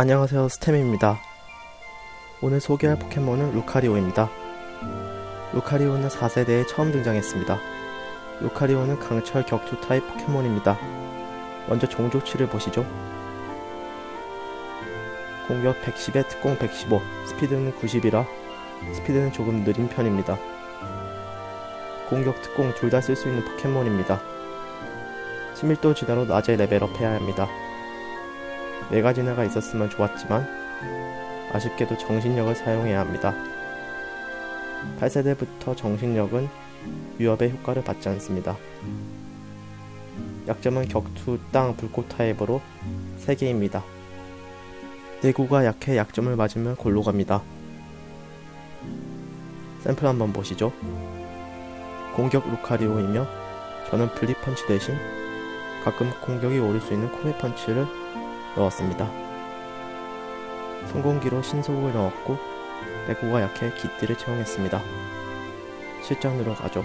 안녕하세요 스템입니다. 오늘 소개할 포켓몬은 루카리오입니다. 루카리오는 4세대에 처음 등장했습니다. 루카리오는 강철 격투 타입 포켓몬입니다. 먼저 종족치를 보시죠. 공격 110에 특공 115, 스피드는 90이라 스피드는 조금 느린 편입니다. 공격 특공 둘 다 쓸 수 있는 포켓몬입니다. 친밀도 진화로 낮에 레벨업 해야 합니다. 메가 진화가 있었으면 좋았지만 아쉽게도 정신력을 사용해야 합니다. 8세대부터 정신력은 위협의 효과를 받지 않습니다. 약점은 격투, 땅, 불꽃 타입으로 3개입니다. 내구가 약해 약점을 맞으면 골로 갑니다. 샘플 한번 보시죠. 공격 루카리오이며 저는 블리펀치 대신 가끔 공격이 오를 수 있는 코미 펀치를 넣었습니다. 성공기로 신속을 넣었고 내구가 약해 기띠를 채용했습니다. 실전으로 가죠.